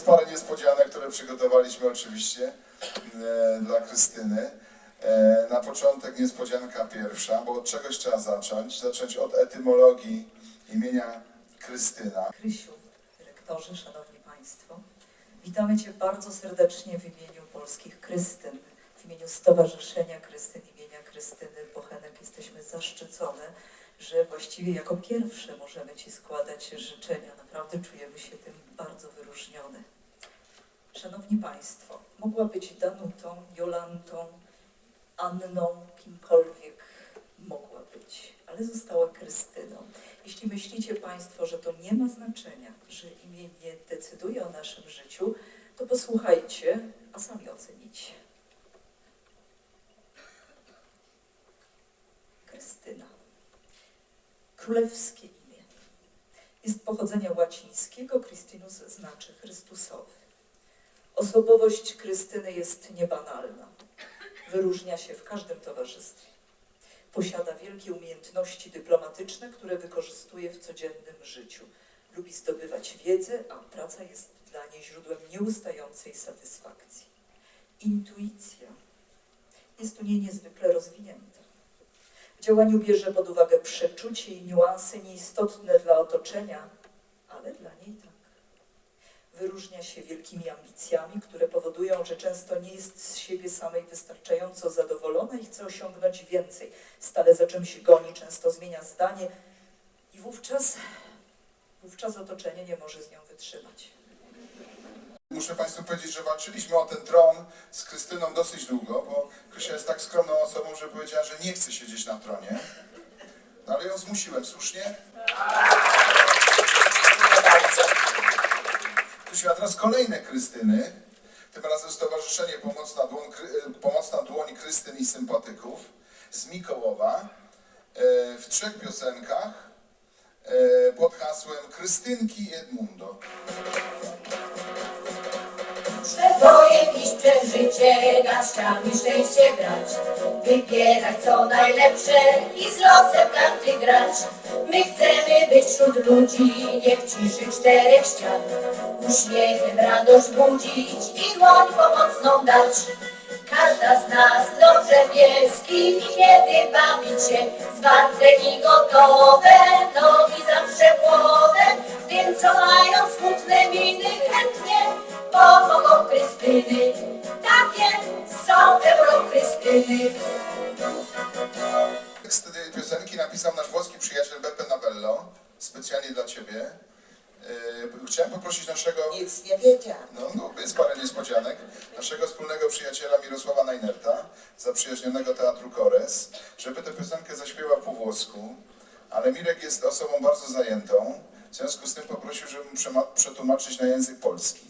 jest parę niespodzianek, które przygotowaliśmy oczywiście e, dla Krystyny. E, na początek niespodzianka pierwsza, bo od czegoś trzeba zacząć. Zacząć od etymologii imienia Krystyna. Krysiu, dyrektorze, szanowni państwo. Witamy Cię bardzo serdecznie w imieniu polskich Krystyn, w imieniu Stowarzyszenia Krystyn imienia Krystyny Bochenek. Jesteśmy zaszczycone, że właściwie jako pierwsze możemy Ci składać życzenia. Naprawdę czujemy się tym bardzo wyróżnione. Szanowni Państwo, mogła być Danutą, Jolantą, Anną, kimkolwiek mogła być, ale została Krystyną. Jeśli myślicie Państwo, że to nie ma znaczenia, że imię nie decyduje o naszym życiu, to posłuchajcie, a sami ocenicie. Krystyna. Królewskie imię. Jest pochodzenia łacińskiego, Christinus znaczy Chrystusowy. Osobowość Krystyny jest niebanalna. Wyróżnia się w każdym towarzystwie. Posiada wielkie umiejętności dyplomatyczne, które wykorzystuje w codziennym życiu. Lubi zdobywać wiedzę, a praca jest dla niej źródłem nieustającej satysfakcji. Intuicja jest u niej niezwykle rozwinięta. W działaniu bierze pod uwagę przeczucie i niuanse nieistotne dla otoczenia, ale dla niej tak. Wyróżnia się wielkimi ambicjami, które powodują, że często nie jest z siebie samej wystarczająco zadowolona i chce osiągnąć więcej. Stale za czymś goni, często zmienia zdanie i wówczas, wówczas otoczenie nie może z nią wytrzymać. Muszę Państwu powiedzieć, że walczyliśmy o ten tron z Krystyną dosyć długo, bo Krysia jest tak skromną osobą, że powiedziała, że nie chce siedzieć na tronie. No ale ją zmusiłem, słusznie? Krysia, a teraz kolejne Krystyny. Tym razem Stowarzyszenie Pomocna Dłoń, Kry- Pomocna Dłoń Krystyn i Sympatyków z Mikołowa e, w trzech piosenkach e, pod hasłem Krystynki Edmundo. Iść przez życie, garściami szczęście brać. Wybierać co najlepsze i z losem karty grać. My chcemy być wśród ludzi, nie w ciszy czterech ścian. Uśmiechem radość budzić i dłoń pomocną dać. Każda z nas dobrze wie, z kim i kiedy bawić się. Zwarte i gotowe, nogi przyjaciela Mirosława Najnerta, zaprzyjaźnionego Teatru Kores, żeby tę piosenkę zaśpiewał po włosku, ale Mirek jest osobą bardzo zajętą, w związku z tym poprosił, żeby mu przema- przetłumaczyć na język polski.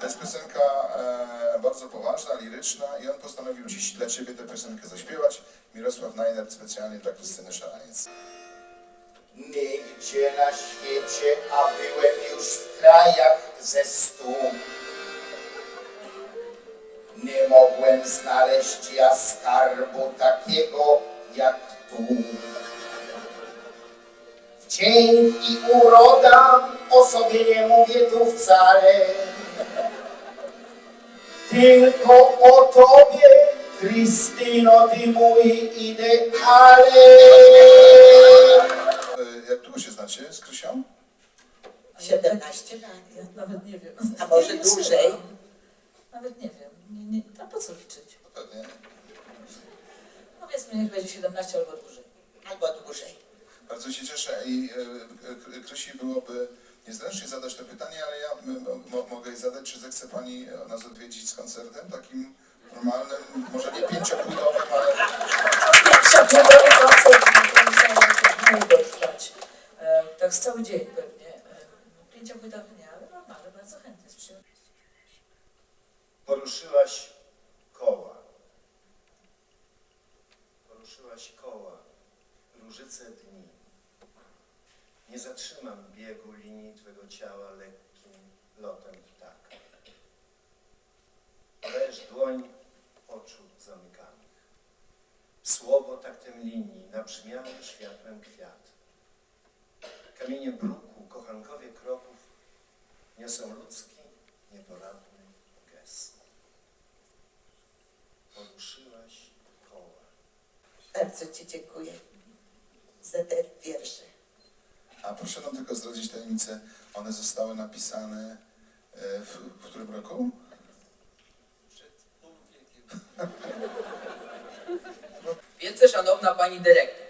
To jest piosenka e, bardzo poważna, liryczna i on postanowił dziś dla Ciebie tę piosenkę zaśpiewać. Mirosław Najnert specjalnie dla Krystyny Szalaniec. Nigdzie na świecie, a byłem już w krajach ze stu. Nie mogłem znaleźć ja skarbu takiego jak tu. Wdzięk i uroda, o sobie nie mówię tu wcale. Tylko o tobie, Krystyno, ty mój ideale. E, Jak długo się znacie z Krysią? 17 lat. Ja nawet nie wiem. A może dłużej? Nawet nie wiem. Nie, nie, a po co liczyć? Pewnie. Powiedzmy, niech będzie 17 albo dłużej. Albo dłużej. Bardzo się cieszę i e, e, Krysi byłoby niezręcznie zadać to pytanie, ale ja mo, mogę jej zadać, czy zechce Pani nas odwiedzić z koncertem takim normalnym, może nie pięciopłytowym, ale Przeprowadzony koncert musiał długo trwać. E, tak z cały dzień pewnie. E, Pięciopłytowy nie, ale normalny, bardzo chętnie z przyjemnością. Poruszyłaś koła. Poruszyłaś koła, różyce dni. Nie zatrzymam biegu linii Twego ciała lekkim lotem ptaka. Podajesz dłoń oczu zamykanych. Słowo taktem linii, nabrzmiałym światłem kwiat. Kamienie bruku, kochankowie kroków niosą ludzki, kres. Poruszyłaś koła. Bardzo Ci dziękuję za te wiersze. A proszę nam tylko zdradzić tajemnicę, one zostały napisane e, w, w którym roku? Przed pół no. Wielce szanowna pani dyrektor,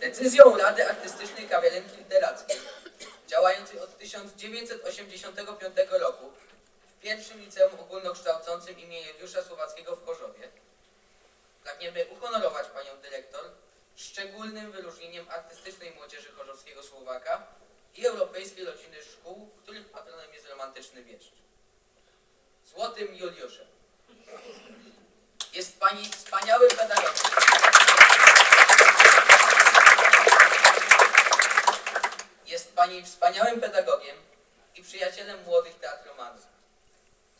decyzją Rady Artystycznej Kawiarenki Literackiej działającej od 1985 roku pierwszym liceum ogólnokształcącym imienia Juliusza Słowackiego w Chorzowie, pragniemy uhonorować panią dyrektor szczególnym wyróżnieniem artystycznej młodzieży chorzowskiego Słowaka i Europejskiej Rodziny Szkół, których patronem jest romantyczny wieszcz. Złotym Juliuszem. Jest pani wspaniałym pedagogiem. Jest pani wspaniałym pedagogiem i przyjacielem młodych teatromanów.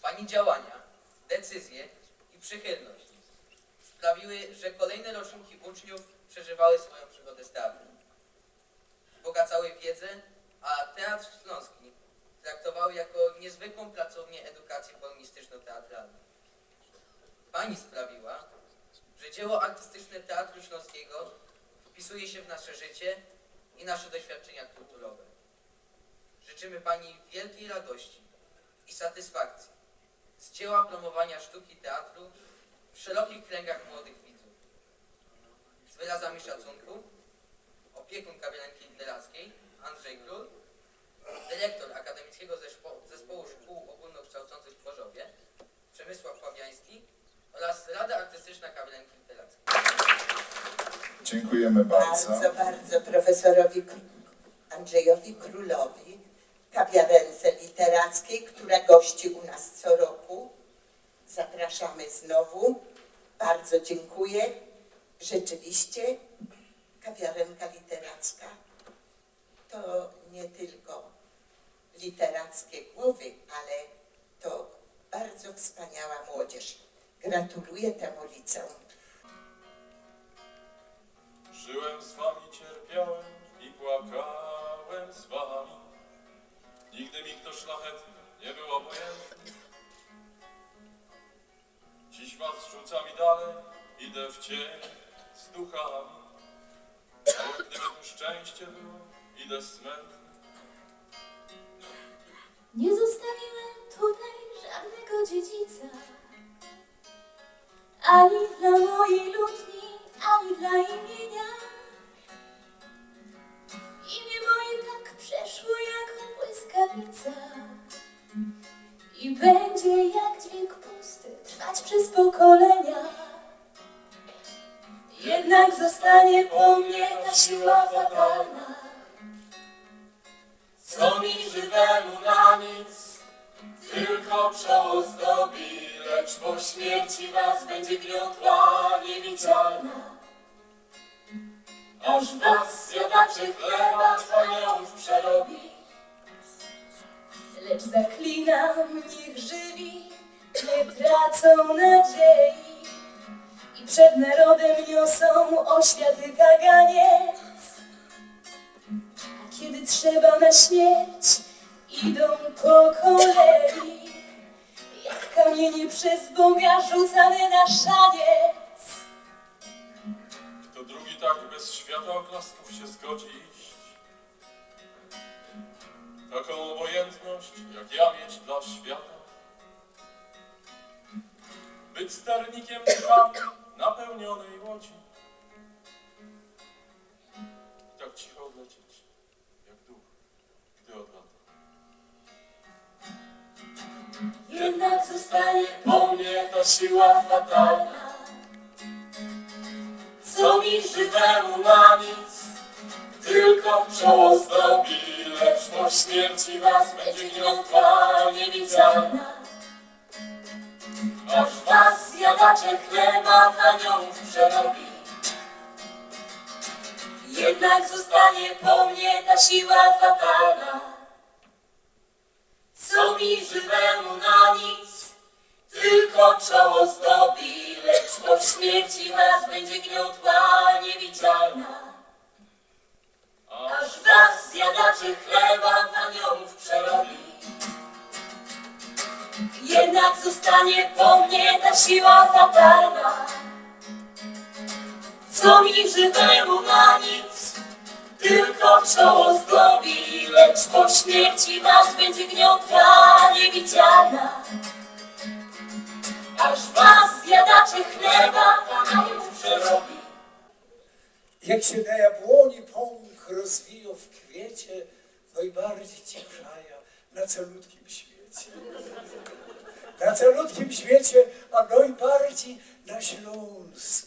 Pani działania, decyzje i przychylność sprawiły, że kolejne roczniki uczniów przeżywały swoją przygodę z teatrem. Wzbogacały wiedzę, a Teatr Śląski traktowały jako niezwykłą pracownię edukacji polonistyczno-teatralnej. Pani sprawiła, że dzieło artystyczne Teatru Śląskiego wpisuje się w nasze życie i nasze doświadczenia kulturowe. Życzymy Pani wielkiej radości i satysfakcji z dzieła promowania sztuki teatru w szerokich kręgach młodych widzów. Z wyrazami szacunku opiekun kawiarenki literackiej Andrzej Król, dyrektor Akademickiego Zespo- Zespołu Szkół Ogólnokształcących w Chorzowie Przemysław Fabiański oraz Rada Artystyczna Kawiarenki Literackiej. Dziękujemy bardzo. Bardzo, bardzo profesorowi Andrzejowi Królowi, kawiarence literackiej, która gości u nas co roku. Zapraszamy znowu. Bardzo dziękuję. Rzeczywiście kawiarenka literacka to nie tylko literackie głowy, ale to bardzo wspaniała młodzież. Gratuluję temu liceum. Żyłem z wami, cierpiałem i płakałem. Nigdy mi kto szlachetny nie był obojętny. Dziś was rzucam i dalej, idę w cień z duchami. Gdyby tu szczęście było, idę smętny. Nie zostawiłem tutaj żadnego dziedzica, ani dla mojej lutni, ani dla imienia. Błyskawica i będzie jak dźwięk pusty trwać przez pokolenia. Jednak zostanie po mnie ta siła fatalna. Co mi żywemu na nic, tylko czoło zdobi, lecz po śmierci was będzie gniotła niewidzialna. Aż was zjadacze chleba aniołów przerobi. Lecz zaklinam, niech żywi nie tracą nadziei i przed narodem niosą oświaty kaganiec. A kiedy trzeba na śmierć, idą po kolei, jak kamienie przez Boga rzucane na szaniec. To drugi tak bez świata oklasków się zgodzi. Taką obojętność, jak ja mieć dla świata. Być sternikiem drzwi napełnionej łodzi. I tak cicho odlecieć, jak duch, gdy odlata. Jednak zostanie Po mnie ta siła fatalna, co mi żywemu na nic, tylko czoło zdobi, lecz po śmierci was będzie gniotła niewidzialna. Aż was zjadacze chleba w aniołów przerobi. Jednak zostanie po mnie ta siła fatalna. Co mi żywemu na nic, tylko czoło zdobi, lecz po śmierci was będzie gniotła niewidzialna. Zostanie po mnie ta siła fatalna. co mi żywemu na nic, tylko czoło zdobi, lecz po śmierci was będzie gniotła niewidzialna. Aż was zjadacze chleba aniołów przerobi. Jak się na jabłoni pąk rozwijał w kwiecie, najbardziej ci na calutkim świecie. Na calutkim świecie, a najbardziej na Śląsku.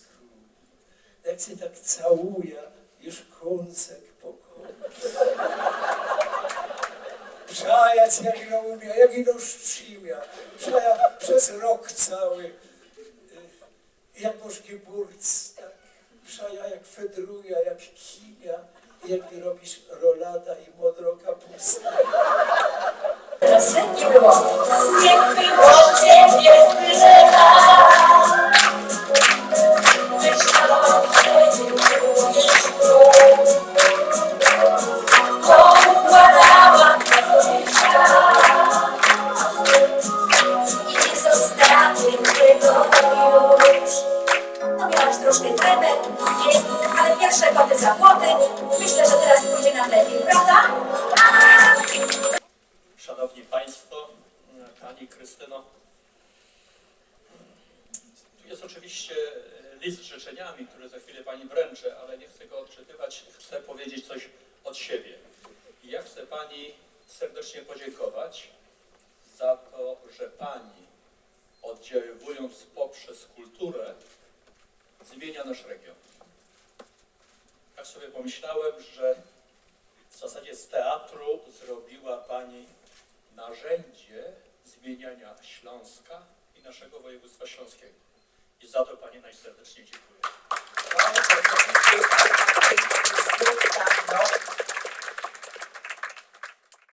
Jak się tak całuje, już kąsek po kąsku. Przajac jak ino umia, jak ino szczimia. Przaja przez rok cały. y, Jak bożki burc, tak. Przaja jak fedruja, jak kimia. Jak robisz rolada i modro kapusta. Teraz nie było. Niech było zmienia nasz region. Tak sobie pomyślałem, że w zasadzie z teatru zrobiła Pani narzędzie zmieniania Śląska i naszego województwa śląskiego. I za to Pani najserdeczniej dziękuję. Bardzo,